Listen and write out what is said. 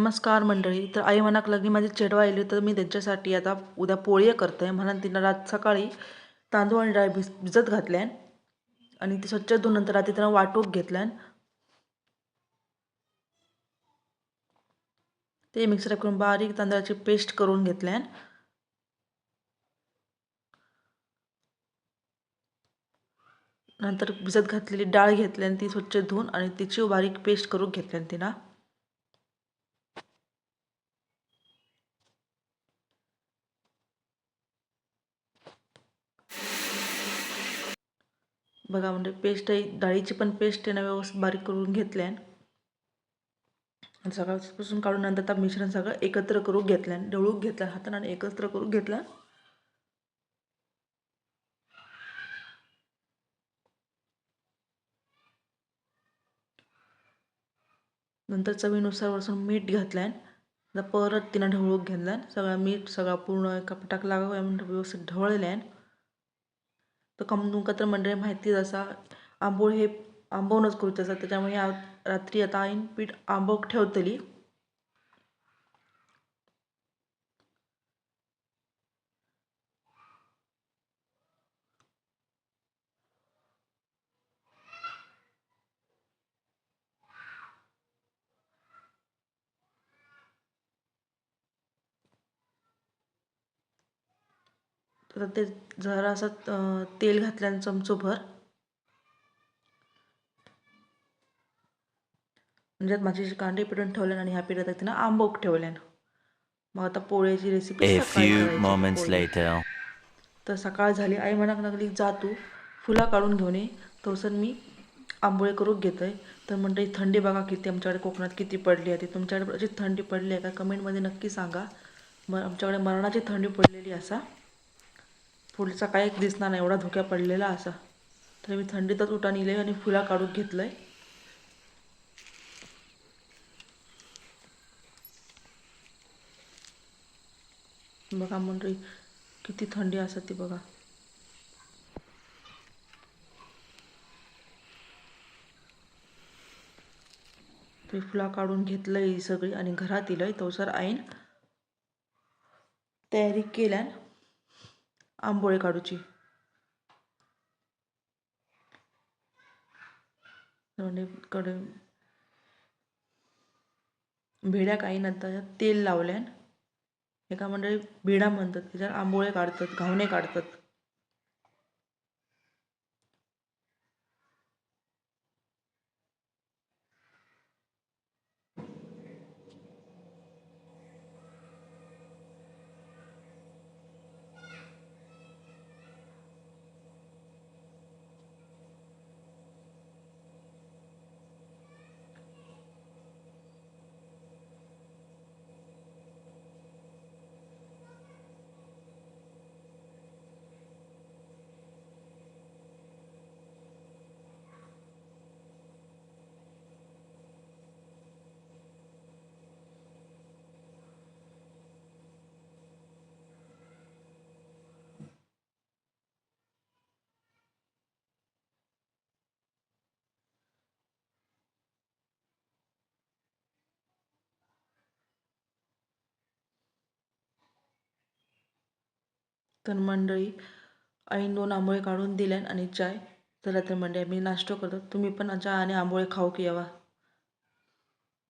नमस्कार मंडळी. तर आई मनाक लगी माझी चेडवा आली तर मी त्यांच्यासाठी आता उद्या पोळी करते म्हणून तिनं रात सकाळी तांदूळ आणि डाळ भिज भिजत घातल्यान आणि ती स्वच्छ धुवून नंतर रात्री तिनं वाटूक घेतल्यान ते मिक्सर करून बारीक तांदळाची पेस्ट करून घेतल्यान नंतर भिजत घातलेली डाळ घेतल्यान ती स्वच्छ धुवून आणि तिची बारीक पेस्ट करून घेतल्यान तिनं. बघा म्हणजे पेस्ट आहे डाळीची पण पेस्ट आहे ना व्यवस्थित बारीक करून घेतल्यान आणि सकाळपासून काढून नंतर त्या मिश्रण सगळं एकत्र करून घेतल्यान ढवळूक घेतल्या हाताने आणि एकत्र करून घेतल्या नंतर चवीनुसार वरसून मीठ घातल्यान परत तिनं ढवळूक घेतल्यान सगळं मीठ सगळा पूर्ण एका पिठाक लागावं म्हणून व्यवस्थित ढवळल्यान तर कम तर मंडळी माहितीच असा आंबोळ हे आंबवणच करूच असतात त्याच्यामुळे या रात्री आता आईन पीठ आंबोक ठेवतली. तर ते जरासं तेल घातल्यानं चमचोभर म्हणजे माझी कांदे पिठून ठेवल्यान आणि ह्या पिठात तिनं आंबोक ठेवल्यान मग आता पोळ्याची रेसिपी. तर सकाळ झाली. आई म्हणाक लागली जा तू फुला काढून घेऊन ये. तवसर मी आंबोळे करून घेतोय. तर म्हणते थंडी बघा किती आमच्याकडे कोकणात किती पडली आहे. ती तुमच्याकडे अशी थंडी पडली आहे का? कमेंटमध्ये नक्की सांगा. मग आमच्याकडे मरणाची थंडी पडलेली असा. पुढचा काय दिसणार नाही एवढा धोक्या पडलेला असा. तर मी थंडीतच उठा नेले आणि फुला काढून घेतलं आहे बघा मंडळी किती थंडी असते ती बघा. ते फुला काढून घेतलंय सगळी आणि घरात इलंय तवसर आईन तयारी केल्यान. आंबोळे काढूची कडे भेड्या काही नंतर तेल लावल्यान एका मंडळी भिडा म्हणतात त्याच्यावर आंबोळे काढतात घावणे काढतात. तर मंडळी आईन दोन आंबोळे काढून दिल्यान आणि चाय चला तर मंडळी आम्ही नाश्तो करतो. तुम्ही पण चहा आणि आंबोळे खाऊ की यावा.